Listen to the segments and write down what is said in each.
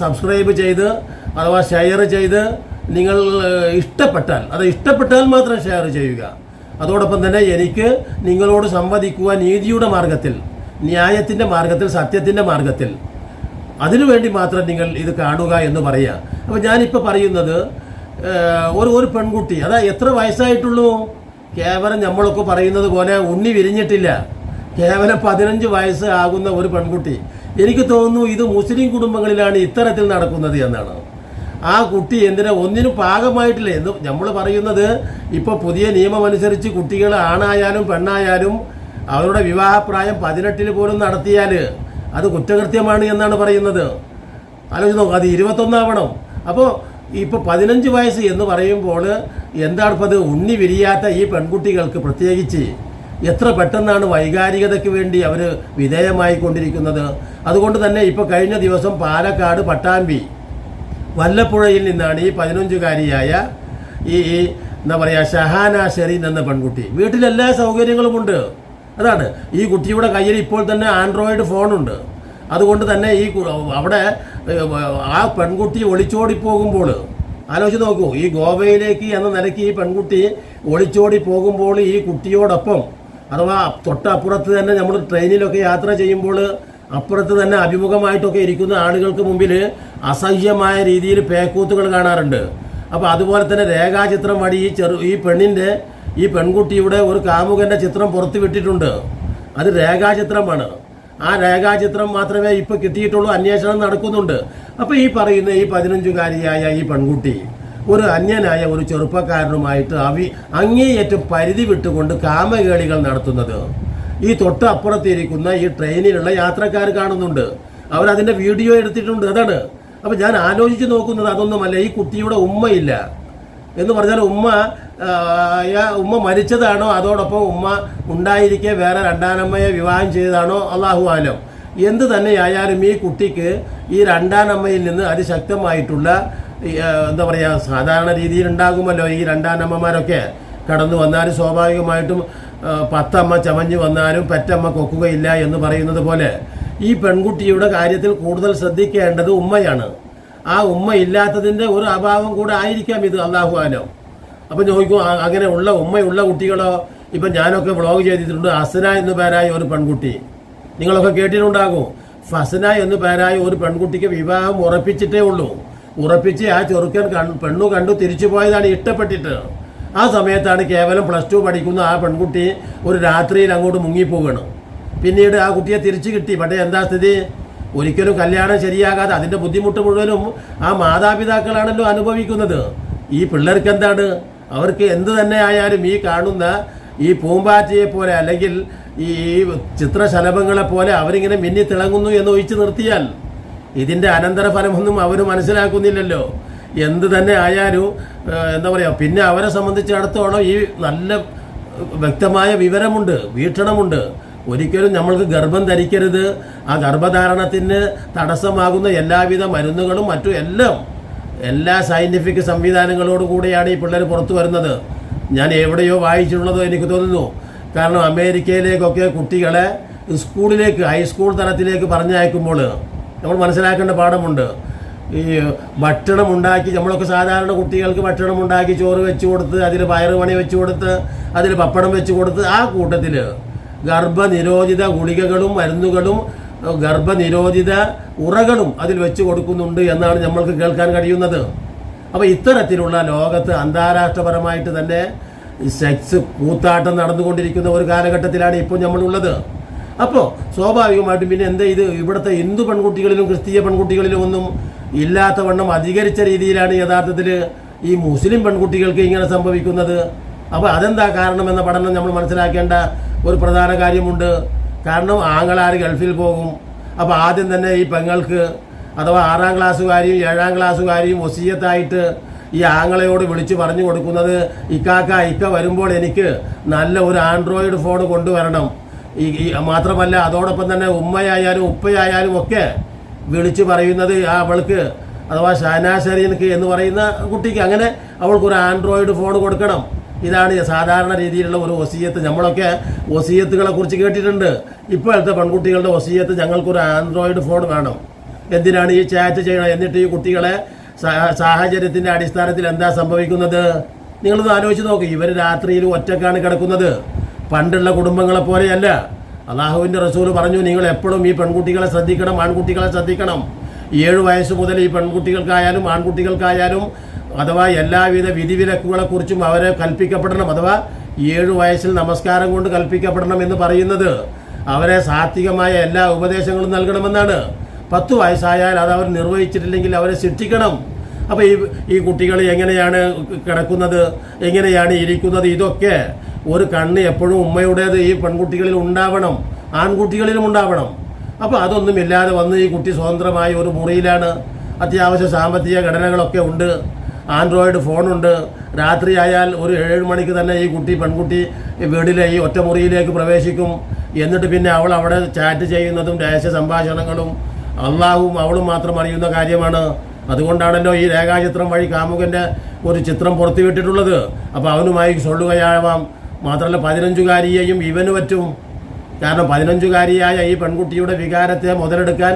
Subscribe ചെയ്ത് അഥവാ share ചെയ്ത് നിങ്ങൾ ഇഷ്ടപ്പെട്ടാൽ അത് ഇഷ്ടപ്പെട്ടാൽ മാത്രം ഷെയർ ചെയ്യുക. അതോടൊപ്പം തന്നെ എനിക്ക് നിങ്ങളോട് സംവദിക്കുക നീതിയുടെ മാർഗത്തിൽ ന്യായത്തിന്റെ മാർഗത്തിൽ സത്യത്തിന്റെ മാർഗത്തിൽ അതിനുവേണ്ടി മാത്രം നിങ്ങൾ ഇത് കാണുക എന്ന് പറയുക. അപ്പോൾ ഞാനിപ്പോൾ പറയുന്നത് ഒരു ഒരു പെൺകുട്ടി അതാ എത്ര വയസ്സായിട്ടുള്ളൂ? കേവലം നമ്മളൊക്കെ പറയുന്നത് പോലെ ഉണ്ണി വിരിഞ്ഞിട്ടില്ല. കേവലം പതിനഞ്ച് വയസ്സ് ആകുന്ന ഒരു പെൺകുട്ടി. എനിക്ക് തോന്നുന്നു ഇത് മുസ്ലിം കുടുംബങ്ങളിലാണ് ഇത്തരത്തിൽ നടക്കുന്നത് എന്നാണ്. ആ കുട്ടി എന്തിനാ ഒന്നിനും പാകമായിട്ടില്ല എന്ന് നമ്മൾ പറയുന്നത് ഇപ്പോൾ പുതിയ നിയമം അനുസരിച്ച് കുട്ടികൾ ആണായാലും പെണ്ണായാലും അവരുടെ വിവാഹപ്രായം പതിനെട്ടിൽ പോലും നടത്തിയാൽ അത് കുറ്റകൃത്യമാണ് എന്നാണ് പറയുന്നത്. ആലോചിച്ച് നോക്കുക അത് ഇരുപത്തൊന്നാവണം. അപ്പോൾ ഇപ്പോൾ പതിനഞ്ച് വയസ്സ് എന്ന് പറയുമ്പോൾ എന്താണ് അത് ഉണ്ണി വിരിയാത്ത ഈ പെൺകുട്ടികൾക്ക് പ്രത്യേകിച്ച് എത്ര പെട്ടെന്നാണ് വൈകാരികതയ്ക്ക് വേണ്ടി അവർ വിധേയമായി കൊണ്ടിരിക്കുന്നത് അതുകൊണ്ട് തന്നെ ഇപ്പോൾ കഴിഞ്ഞ ദിവസം പാലക്കാട് പട്ടാമ്പി വല്ലപ്പുഴയിൽ നിന്നാണ് ഈ പതിനഞ്ചുകാരിയായ ഈ എന്താ പറയുക ഷഹാന ഷെറീൻ എന്ന പെൺകുട്ടി. വീട്ടിലെല്ലാ സൗകര്യങ്ങളുമുണ്ട്. അതാണ്. ഈ കുട്ടിയുടെ കയ്യിൽ ഇപ്പോൾ തന്നെ ആൻഡ്രോയിഡ് ഫോണുണ്ട്. അതുകൊണ്ട് തന്നെ ഈ അവിടെ ആ പെൺകുട്ടി ഒളിച്ചോടി പോകുമ്പോൾ ആലോചിച്ച് നോക്കൂ ഈ ഗോവയിലേക്ക് എന്ന നിലയ്ക്ക് ഈ പെൺകുട്ടി ഒളിച്ചോടി പോകുമ്പോൾ ഈ കുട്ടിയോടൊപ്പം അഥവാ തൊട്ടപ്പുറത്ത് തന്നെ നമ്മൾ ട്രെയിനിലൊക്കെ യാത്ര ചെയ്യുമ്പോൾ അപ്പുറത്ത് തന്നെ അഭിമുഖമായിട്ടൊക്കെ ഇരിക്കുന്ന ആളുകൾക്ക് മുമ്പിൽ അസഹ്യമായ രീതിയിൽ പേക്കൂത്തുകൾ കാണാറുണ്ട്. അപ്പോൾ അതുപോലെ തന്നെ രേഖാചിത്രം വഴി ഈ ചെറു ഈ പെണ്ണിന്റെ ഈ പെൺകുട്ടിയുടെ ഒരു കാമുകന്റെ ചിത്രം പുറത്തു വിട്ടിട്ടുണ്ട്. അത് രേഖാചിത്രമാണ്. ആ രേഖാചിത്രം മാത്രമേ ഇപ്പോൾ കിട്ടിയിട്ടുള്ളൂ അന്വേഷണം നടക്കുന്നുണ്ട്. അപ്പോൾ ഈ പറയുന്ന ഈ പതിനഞ്ചുകാരിയായ ഈ പെൺകുട്ടി ഒരു അന്യനായ ഒരു ചെറുപ്പക്കാരനുമായിട്ട് അവി അങ്ങേയറ്റം പരിധി വിട്ടുകൊണ്ട് കാമകേളികൾ നടത്തുന്നത്. ഈ തൊട്ടപ്പുറത്തിരിക്കുന്ന ഈ ട്രെയിനിലുള്ള യാത്രക്കാർ കാണുന്നുണ്ട്. അവരതിന്റെ വീഡിയോ എടുത്തിട്ടുണ്ട്. അതാണ്. അപ്പം ഞാൻ ആലോചിച്ച് നോക്കുന്നത് അതൊന്നുമല്ല. ഈ കുട്ടിയുടെ ഉമ്മയില്ല. എന്ന് പറഞ്ഞാൽ ഉമ്മ ഉമ്മ മരിച്ചതാണോ? അതോടൊപ്പം ഉമ്മ ഉണ്ടായിരിക്കെ വേറെ രണ്ടാനമ്മയെ വിവാഹം ചെയ്തതാണോ? അള്ളാഹു ആലം. എന്ത് തന്നെയായാലും ഈ കുട്ടിക്ക് ഈ രണ്ടാനമ്മയിൽ നിന്ന് അതിശക്തമായിട്ടുള്ള എന്താ പറയുക സാധാരണ രീതിയിൽ ഉണ്ടാകുമല്ലോ ഈ രണ്ടാനമ്മമാരൊക്കെ. കടന്നു വന്നാലും സ്വാഭാവികമായിട്ടും പത്തമ്മ ചമഞ്ഞു വന്നാലും പെറ്റമ്മ കൊക്കുകയില്ല എന്ന് പറയുന്നത് പോലെ ഈ പെൺകുട്ടിയുടെ കാര്യത്തിൽ കൂടുതൽ ശ്രദ്ധിക്കേണ്ടത് ഉമ്മയാണ്. ആ ഉമ്മ ഇല്ലാത്തതിന്റെ ഒരു അഭാവം കൂടെ ആയിരിക്കാം ഇത് അള്ളാഹു ആലോ. അപ്പം ചോദിക്കും അങ്ങനെ ഉള്ള ഉമ്മയുള്ള കുട്ടികളോ? ഇപ്പം ഞാനൊക്കെ വ്ളോഗ് ചെയ്തിട്ടുണ്ട് അസന എന്ന് പേരായ ഒരു പെൺകുട്ടി. നിങ്ങളൊക്കെ കേട്ടിട്ടുണ്ടാകും. ഫസന എന്ന് പേരായ ഒരു പെൺകുട്ടിക്ക് വിവാഹം ഉറപ്പിച്ചിട്ടേ ഉള്ളൂ. ഉറപ്പിച്ച് ആ ചെറുക്കൻ പെണ്ണു കണ്ടു തിരിച്ചു പോയതാണ് ഇഷ്ടപ്പെട്ടിട്ട്. ആ സമയത്താണ് കേവലം പ്ലസ് ടു പഠിക്കുന്ന ആ പെൺകുട്ടി ഒരു രാത്രിയിൽ അങ്ങോട്ട് മുങ്ങിപ്പോവുകയാണ് പിന്നീട് ആ കുട്ടിയെ തിരിച്ചു കിട്ടി. പക്ഷേ എന്താ സ്ഥിതി? ഒരിക്കലും കല്യാണം ശരിയാകാതെ അതിന്റെ ബുദ്ധിമുട്ട് മുഴുവനും ആ മാതാപിതാക്കളാണല്ലോ അനുഭവിക്കുന്നത്. ഈ പിള്ളേർക്ക് എന്താണ്? അവർക്ക് എന്ത് തന്നെ ആയാലും ഈ കാണുന്ന ഈ പൂമ്പാറ്റയെ പോലെ അല്ലെങ്കിൽ ഈ ചിത്രശലഭങ്ങളെ പോലെ അവരിങ്ങനെ മിന്നി തിളങ്ങുന്നു എന്ന് ഒഴിച്ചു നിർത്തിയാൽ ഇതിന്റെ അനന്തരഫലമൊന്നും അവർ മനസ്സിലാക്കുന്നില്ലല്ലോ. എന്ത് തന്നെ ആയാലും എന്താ പറയുക പിന്നെ അവരെ സംബന്ധിച്ചിടത്തോളം ഈ നല്ല വ്യക്തമായ വിവരമുണ്ട് വീക്ഷണമുണ്ട്. ഒരിക്കലും നമ്മൾക്ക് ഗർഭം ധരിക്കരുത്. ആ ഗർഭധാരണത്തിന് തടസ്സമാകുന്ന എല്ലാവിധ മരുന്നുകളും മറ്റും എല്ലാം എല്ലാ സയന്റിഫിക് സംവിധാനങ്ങളോടും കൂടിയാണ് ഈ പിള്ളേർ പുറത്തു വരുന്നത്. ഞാൻ എവിടെയോ വായിച്ചിട്ടുള്ളതോ എനിക്ക് തോന്നുന്നു. കാരണം അമേരിക്കയിലേക്കൊക്കെ കുട്ടികളെ സ്കൂളിലേക്ക് ഹൈസ്കൂൾ തലത്തിലേക്ക് പറഞ്ഞയക്കുമ്പോൾ നമ്മൾ മനസ്സിലാക്കേണ്ട പാഠമുണ്ട്. ഈ ഭക്ഷണം ഉണ്ടാക്കി നമ്മളൊക്കെ സാധാരണ കുട്ടികൾക്ക് ഭക്ഷണം ഉണ്ടാക്കി ചോറ് വെച്ച് കൊടുത്ത് അതിൽ പയറുപണി വെച്ച് കൊടുത്ത് അതിൽ പപ്പടം വെച്ച് കൊടുത്ത് ആ കൂട്ടത്തിൽ ഗർഭനിരോധിത ഗുളികകളും മരുന്നുകളും ഗർഭനിരോധിത ഉറകളും അതിൽ വെച്ച് കൊടുക്കുന്നുണ്ട് എന്നാണ് നമ്മൾക്ക് കേൾക്കാൻ കഴിയുന്നത്. അപ്പോൾ ഇത്തരത്തിലുള്ള ലോകത്ത് അന്താരാഷ്ട്രപരമായിട്ട് തന്നെ സെക്സ് കൂത്താട്ടം നടന്നുകൊണ്ടിരിക്കുന്ന ഒരു കാലഘട്ടത്തിലാണ് ഇപ്പോൾ നമ്മളുള്ളത്. അപ്പോൾ സ്വാഭാവികമായിട്ടും പിന്നെ എന്താ ഇത് ഇവിടുത്തെ ഹിന്ദു പെൺകുട്ടികളിലും ക്രിസ്തീയ പെൺകുട്ടികളിലും ഒന്നും ഇല്ലാത്ത വണ്ണം അധികരിച്ച രീതിയിലാണ് യഥാർത്ഥത്തിൽ ഈ മുസ്ലിം പെൺകുട്ടികൾക്ക് ഇങ്ങനെ സംഭവിക്കുന്നത്. അപ്പോൾ അതെന്താ കാരണമെന്ന പഠനം നമ്മൾ മനസ്സിലാക്കേണ്ട ഒരു പ്രധാന കാര്യമുണ്ട്. കാരണം ആങ്ങളാർ ഗൾഫിൽ പോകും. അപ്പോൾ ആദ്യം തന്നെ ഈ പെങ്ങൾക്ക് അഥവാ ആറാം ക്ലാസ്സുകാരിയും ഏഴാം ക്ലാസ്സുകാരിയും ഒസീയത്തായിട്ട് ഈ ആങ്ങളയോട് വിളിച്ച് പറഞ്ഞു കൊടുക്കുന്നത് ഇക്കാക്ക ഇക്ക വരുമ്പോൾ എനിക്ക് നല്ല ഒരു ആൻഡ്രോയിഡ് ഫോൺ കൊണ്ടുവരണം. ഈ മാത്രമല്ല അതോടൊപ്പം തന്നെ ഉമ്മയായാലും ഉപ്പയായാലും ഒക്കെ വിളിച്ചു പറയുന്നത് ആ അവൾക്ക് അഥവാ ഷാനാശരീനക്ക് എന്ന് പറയുന്ന കുട്ടിക്ക് അങ്ങനെ അവൾക്ക് ഒരു ആൻഡ്രോയിഡ് ഫോൺ കൊടുക്കണം. ഇതാണ് സാധാരണ രീതിയിലുള്ള ഒരു വസീയത്ത്. നമ്മളൊക്കെ വസീയത്തുകളെ കുറിച്ച് കേട്ടിട്ടുണ്ട്. ഇപ്പോഴത്തെ പെൺകുട്ടികളുടെ വസീയത്ത് ഞങ്ങൾക്കൊരു ആൻഡ്രോയിഡ് ഫോൺ വേണം. എന്തിനാണ് ഈ ചാറ്റ് ചെയ്യണം എന്നിട്ട് ഈ കുട്ടികളെ സാഹചര്യത്തിന്റെ അടിസ്ഥാനത്തിൽ എന്താ സംഭവിക്കുന്നത്? നിങ്ങളൊന്ന് ആലോചിച്ച് നോക്ക്. ഇവർ രാത്രിയിൽ ഒറ്റക്കാണ് കിടക്കുന്നത്. പണ്ടുള്ള കുടുംബങ്ങളെ പോലെയല്ല. അള്ളാഹുവിന്റെ റസൂൽ പറഞ്ഞു നിങ്ങൾ എപ്പോഴും ഈ പെൺകുട്ടികളെ ശ്രദ്ധിക്കണം ആൺകുട്ടികളെ ശ്രദ്ധിക്കണം. ഏഴു വയസ്സ് മുതൽ ഈ പെൺകുട്ടികൾക്കായാലും ആൺകുട്ടികൾക്കായാലും അഥവാ എല്ലാവിധ വിധിവിലക്കുകളെക്കുറിച്ചും അവരെ കൽപ്പിക്കപ്പെടണം. അഥവാ ഏഴു വയസ്സിൽ നമസ്കാരം കൊണ്ട് കൽപ്പിക്കപ്പെടണം എന്ന് പറയുന്നത് അവരെ സാത്വികമായ എല്ലാ ഉപദേശങ്ങളും നൽകണമെന്നാണ്. പത്ത് വയസ്സായാൽ അത് അവർ നിർവഹിച്ചിട്ടില്ലെങ്കിൽ അവരെ ശിക്ഷിക്കണം. അപ്പോൾ ഈ ഈ കുട്ടികൾ എങ്ങനെയാണ് കിടക്കുന്നത് എങ്ങനെയാണ് ഇരിക്കുന്നത് ഇതൊക്കെ ഒരു കണ്ണ് എപ്പോഴും ഉമ്മയുടേത് ഈ പെൺകുട്ടികളിൽ ഉണ്ടാവണം ആൺകുട്ടികളിലും ഉണ്ടാവണം. അപ്പോൾ അതൊന്നും ഇല്ലാതെ വന്ന് ഈ കുട്ടി സ്വതന്ത്രമായി ഒരു മുറിയിലാണ്. അത്യാവശ്യ സാമ്പത്തിക ഘടനകളൊക്കെ ഉണ്ട്. ആൻഡ്രോയിഡ് ഫോണുണ്ട്. രാത്രിയായാൽ ഒരു ഏഴ് മണിക്ക് തന്നെ ഈ കുട്ടി പെൺകുട്ടി വീടിലെ ഈ ഒറ്റമുറിയിലേക്ക് പ്രവേശിക്കും. എന്നിട്ട് പിന്നെ അവൾ അവിടെ ചാറ്റ് ചെയ്യുന്നതും രഹസ്യ സംഭാഷണങ്ങളും അള്ളാഹും അവളും മാത്രം അറിയുന്ന കാര്യമാണ്. അതുകൊണ്ടാണല്ലോ ഈ രേഖാചിത്രം വഴി കാമുകന്റെ ഒരു ചിത്രം പുറത്തുവിട്ടിട്ടുള്ളത്. അപ്പോൾ അവനുമായി സൊള്ളുകയാവാം മാത്രമല്ല പതിനഞ്ചുകാരിയെയും ഇവന് പറ്റും. കാരണം പതിനഞ്ചുകാരിയായ ഈ പെൺകുട്ടിയുടെ വികാരത്തെ മുതലെടുക്കാൻ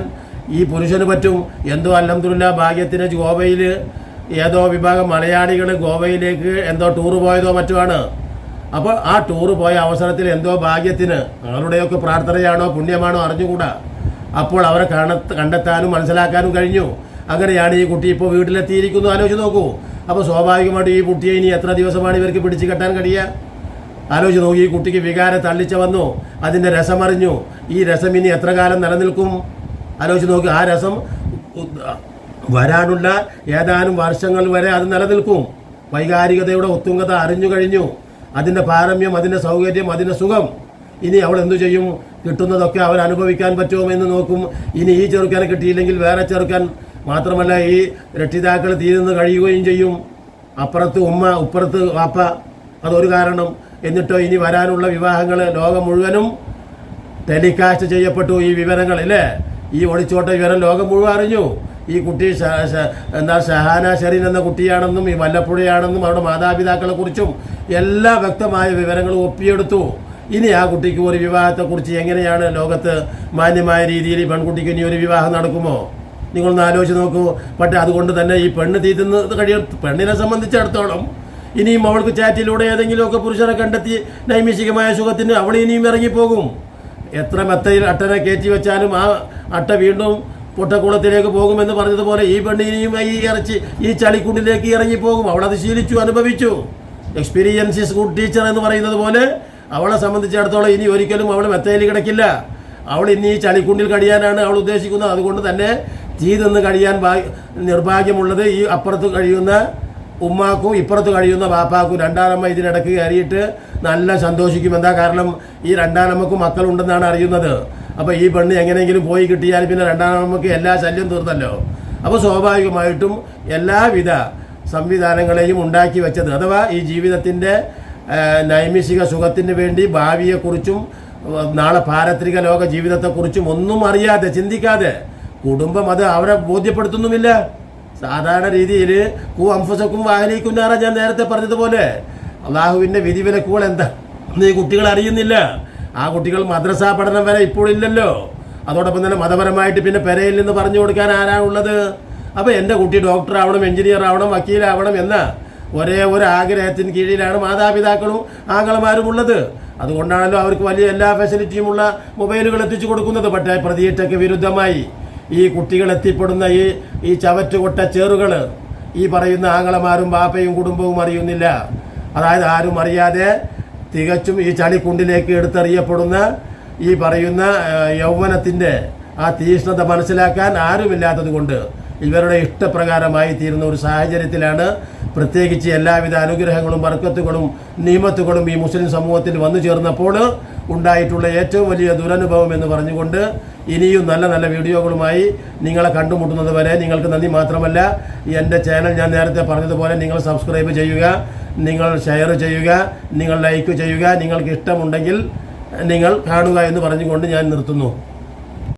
ഈ പുരുഷന് പറ്റും. എന്തോ അലഹദില്ല ഭാഗ്യത്തിന് ഗോവയിൽ ഏതോ വിഭാഗം മലയാളികൾ ഗോവയിലേക്ക് എന്തോ ടൂർ പോയതോ മറ്റുമാണ്. അപ്പോൾ ആ ടൂർ പോയ അവസരത്തിൽ എന്തോ ഭാഗ്യത്തിന് അവരുടെയൊക്കെ പ്രാർത്ഥനയാണോ പുണ്യമാണോ അറിഞ്ഞുകൂടാ. അപ്പോൾ അവരെ കാണ കണ്ടെത്താനും മനസ്സിലാക്കാനും കഴിഞ്ഞു. അങ്ങനെയാണ് ഈ കുട്ടി ഇപ്പോൾ വീട്ടിലെത്തിയിരിക്കുന്നു. ആലോചിച്ച് നോക്കൂ. അപ്പോൾ സ്വാഭാവികമായിട്ട് ഈ കുട്ടിയെ ഇനി എത്ര ദിവസമാണ് ഇവർക്ക് പിടിച്ചു കെട്ടാൻ കഴിയുക? ആലോചിച്ച് നോക്കി ഈ കുട്ടിക്ക് വികാരം തള്ളിച്ച വന്നു അതിന്റെ രസമറിഞ്ഞു. ഈ രസം ഇനി എത്ര കാലം നിലനിൽക്കും? ആലോചിച്ച് നോക്കി ആ രസം വരാനുള്ള ഏതാനും വർഷങ്ങൾ വരെ അത് നിലനിൽക്കും. വൈകാരികതയുടെ ഒത്തുങ്കത അറിഞ്ഞു കഴിഞ്ഞു. അതിന്റെ പാരമ്യം അതിന്റെ സൗകര്യം അതിന്റെ സുഖം. ഇനി അവൾ എന്തു ചെയ്യും? കിട്ടുന്നതൊക്കെ അവൻ അനുഭവിക്കാൻ പറ്റുമോ എന്ന് നോക്കും. ഇനി ഈ ചെറുക്കനെ കിട്ടിയില്ലെങ്കിൽ വേറെ ചെറുക്കാൻ മാത്രമല്ല ഈ രക്ഷിതാക്കൾ തീരുന്ന് കഴിയുകയും ചെയ്യും. അപ്പുറത്ത് ഉമ്മ ഉപ്പുറത്ത് വാപ്പ. അതൊരു കാരണം. എന്നിട്ടോ ഇനി വരാനുള്ള വിവാഹങ്ങൾ ലോകം മുഴുവനും ടെലികാസ്റ്റ് ചെയ്യപ്പെട്ടു ഈ വിവരങ്ങൾ അല്ലേ ഈ ഒളിച്ചോട്ട വിവരം ലോകം മുഴുവൻ അറിഞ്ഞു. ഈ കുട്ടി എന്താ ഷഹാന ഷെറിൻ എന്ന കുട്ടിയാണെന്നും ഈ വല്ലപ്പുഴയാണെന്നും അവരുടെ മാതാപിതാക്കളെ കുറിച്ചും എല്ലാ വ്യക്തമായ വിവരങ്ങളും ഒപ്പിയെടുത്തു. ഇനി ആ കുട്ടിക്ക് ഒരു വിവാഹത്തെക്കുറിച്ച് എങ്ങനെയാണ് ലോകത്ത് മാന്യമായ രീതിയിൽ ഈ പെൺകുട്ടിക്ക് ഇനി ഒരു വിവാഹം നടക്കുമോ? നിങ്ങളൊന്ന് ആലോചിച്ച് നോക്കൂ. പക്ഷേ അതുകൊണ്ട് തന്നെ ഈ പെണ്ണ് തീറ്റുന്നത് കഴിയും പെണ്ണിനെ സംബന്ധിച്ചിടത്തോളം ഇനിയും അവൾക്ക് ചാറ്റിലൂടെ ഏതെങ്കിലുമൊക്കെ പുരുഷനെ കണ്ടെത്തി നൈമിഷികമായ സുഖത്തിന് അവൾ ഇനിയും ഇറങ്ങിപ്പോകും. എത്ര മെത്തയിൽ അട്ടനെ കയറ്റി വെച്ചാലും ആ അട്ട വീണ്ടും പൊട്ടക്കുളത്തിലേക്ക് പോകുമെന്ന് പറഞ്ഞതുപോലെ ഈ പെണ്ണ് ഇനിയും ഈ ഇറച്ചി ഈ ചളിക്കുണ്ടിലേക്ക് ഇറങ്ങിപ്പോകും. അവളത് ശീലിച്ചു അനുഭവിച്ചു. എക്സ്പീരിയൻസ് ഗുഡ് ടീച്ചർ എന്ന് പറയുന്നത് പോലെ അവളെ സംബന്ധിച്ചിടത്തോളം ഇനി ഒരിക്കലും അവൾ മെത്തയിൽ കിടക്കില്ല. അവൾ ഇനി ഈ ചളിക്കുണ്ടിൽ കഴിയാനാണ് അവൾ ഉദ്ദേശിക്കുന്നത്. അതുകൊണ്ട് തന്നെ തീ നിന്ന് കഴിയാൻ നിർഭാഗ്യമുള്ളത് ഈ അപ്പുറത്ത് കഴിയുന്ന ഉമ്മാക്കും ഇപ്പുറത്ത് കഴിയുന്ന പാപ്പാക്കും രണ്ടാനമ്മ ഇതിനിടക്ക് കയറിയിട്ട് നല്ല സന്തോഷിക്കും. എന്താ കാരണം? ഈ രണ്ടാനമ്മക്ക് മക്കളുണ്ടെന്നാണ് അറിയുന്നത്. അപ്പോൾ ഈ പെണ്ണ് എങ്ങനെയെങ്കിലും പോയി കിട്ടിയാൽ പിന്നെ രണ്ടാനമ്മക്ക് എല്ലാ ശല്യം തീർന്നല്ലോ. അപ്പോൾ സ്വാഭാവികമായിട്ടും എല്ലാവിധ സംവിധാനങ്ങളെയും ഉണ്ടാക്കി വെച്ചത്. അഥവാ ഈ ജീവിതത്തിന്റെ നൈമിഷിക സുഖത്തിന് വേണ്ടി ഭാവിയെക്കുറിച്ചും നാളെ പാരത്രിക ലോക ജീവിതത്തെക്കുറിച്ചും ഒന്നും അറിയാതെ ചിന്തിക്കാതെ കുടുംബം അത് അവരെ ബോധ്യപ്പെടുത്തുന്നുമില്ല. സാധാരണ രീതിയിൽ കൂ അംഫസക്കും വാഹനിക്കുന്നാറ ഞാൻ നേരത്തെ പറഞ്ഞതുപോലെ അള്ളാഹുവിന്റെ വിധി വിലക്കുകൾ എന്താ? എന്ന് ഈ കുട്ടികൾ അറിയുന്നില്ല. ആ കുട്ടികൾ മദ്രസ പഠനം വരെ ഇപ്പോഴില്ലല്ലോ അതോടൊപ്പം തന്നെ മതപരമായിട്ട് പിന്നെ പെരയിൽ നിന്ന് പറഞ്ഞു കൊടുക്കാൻ ആരാണുള്ളത് അപ്പോൾ എന്റെ കുട്ടി ഡോക്ടർ ആവണം എഞ്ചിനീയർ ആവണം വക്കീലാവണം എന്ന ഒരേ ഒരു ആഗ്രഹത്തിന് കീഴിലാണ് മാതാപിതാക്കളും ആങ്ങളമാരും ഉള്ളത്. അതുകൊണ്ടാണല്ലോ അവർക്ക് വലിയ എല്ലാ ഫെസിലിറ്റിയുമുള്ള മൊബൈലുകൾ എത്തിച്ചു കൊടുക്കുന്നത്. പക്ഷേ പ്രതിയേറ്റൊക്കെ വിരുദ്ധമായി. ഈ കുട്ടികൾ എത്തിപ്പെടുന്ന ഈ ഈ ചവറ്റുകൊട്ട ചേറുകൾ ഈ പറയുന്ന ആങ്ങളമാരും ബാപ്പയും കുടുംബവും അറിയുന്നില്ല. അതായത് ആരും അറിയാതെ തികച്ചും ഈ ചളിക്കുണ്ടിലേക്ക് എടുത്തെറിയപ്പെടുന്ന ഈ പറയുന്ന യൗവനത്തിന്റെ ആ തീഷ്ണത മനസ്സിലാക്കാൻ ആരുമില്ലാത്തത് കൊണ്ട് ഇവരുടെ ഇഷ്ടപ്രകാരമായി തീരുന്ന ഒരു സാഹചര്യത്തിലാണ് പ്രത്യേകിച്ച് എല്ലാവിധ അനുഗ്രഹങ്ങളും വർക്കത്തുകളും നിയമത്തുകളും ഈ മുസ്ലിം സമൂഹത്തിൽ വന്നു ചേർന്നപ്പോൾ ഉണ്ടായിട്ടുള്ള ഏറ്റവും വലിയ ദുരനുഭവം എന്ന് പറഞ്ഞുകൊണ്ട് ഇനിയും നല്ല നല്ല വീഡിയോകളുമായി നിങ്ങളെ കണ്ടുമുട്ടുന്നത് വരെ നിങ്ങൾക്ക് നന്ദി മാത്രമല്ല. എന്റെ ചാനൽ ഞാൻ നേരത്തെ പറഞ്ഞതുപോലെ നിങ്ങൾ സബ്സ്ക്രൈബ് ചെയ്യുക നിങ്ങൾ ഷെയർ ചെയ്യുക നിങ്ങൾ ലൈക്ക് ചെയ്യുക. നിങ്ങൾക്ക് ഇഷ്ടമുണ്ടെങ്കിൽ നിങ്ങൾ കാണുക എന്ന് പറഞ്ഞുകൊണ്ട് ഞാൻ നിർത്തുന്നു.